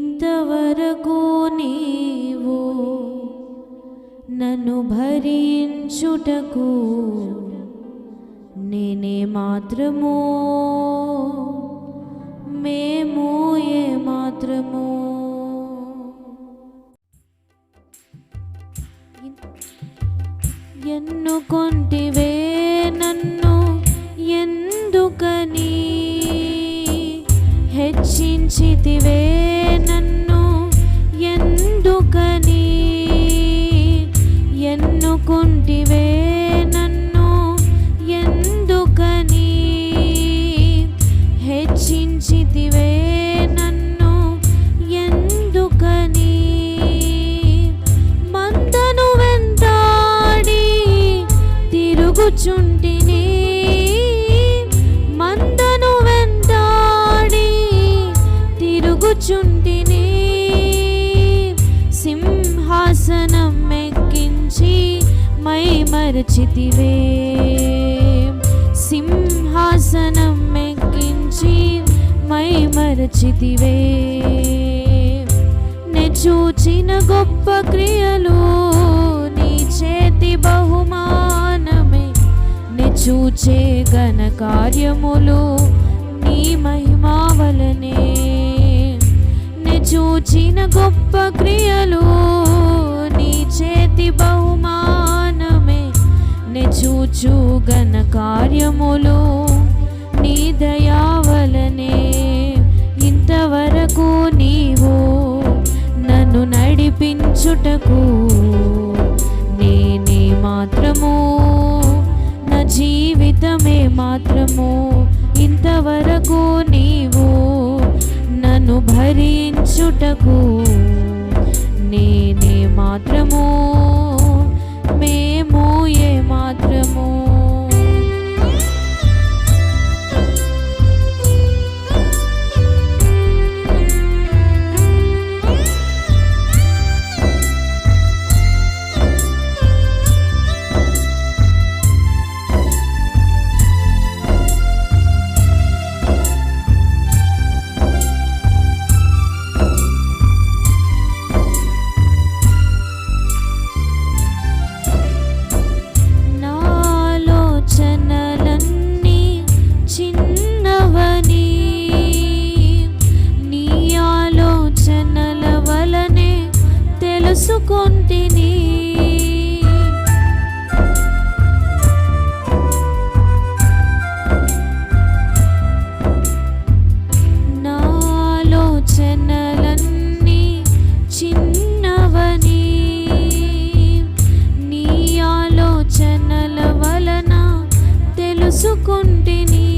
ఇంతవరకు నీవు నన్ను భరించుటకు నేనే మాత్రము? మేము ఏ మాత్రము ఎన్నుకొంటివే నన్ను ఎన్నుకుంటివే నన్ను ఎందుకని? హెచ్చించితివే నన్ను ఎందుకని? మందను వెంటాడి తిరుగుచుంటిని. మందను వెంటాడి తిరుగుచుంటిని. మై సింహాసనం ఎక్కించి మై మరచితివే. నే చూచిన గొప్ప క్రియలు నీ చేతి బహుమానమే. నే చూచే ఘన కార్యములు నీ మహిమావలనే నే చూచిన గొప్ప క్రియలు నీ చేతి బహుమానమే చూచు ఘన కార్యములు నీ దయావలనే. ఇంతవరకు నీవు నన్ను నడిపించుటకు నేనే మాత్రము నా జీవితమే మాత్రము. ఇంతవరకు నీవు నన్ను భరించుటకు నేనే మాత్రము తెలుసుకొంటిని నాలోచనలన్నీ చిన్నవని. నీ ఆలోచనల వలన తెలుసుకుంటిని.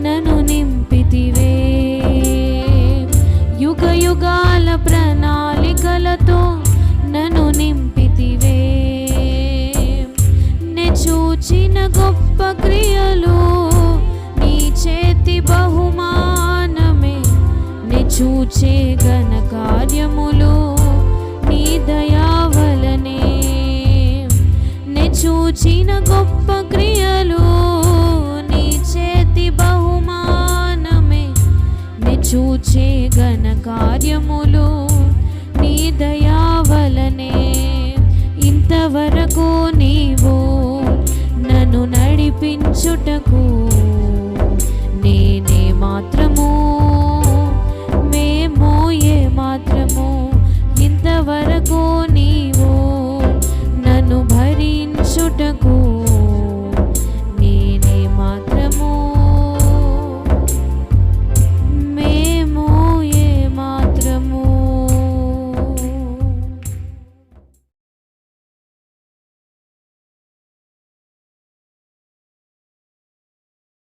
నన్ను నింపితివే. యుగ యుగాల ప్రణాళికలతో నన్ను నింపితివే. నే చూచిన గొప్ప క్రియలు నీ చేతి బహుమానమే. నే చూచే ఘన కార్యములు నీ దయావలనే. నే చూచిన గొప్ప క్రియలు చూచే ఘన కార్యములు నీ దయా వలనే. ఇంతవరకు నీవు నన్ను నడిపించుటకు నేనే మాత్రం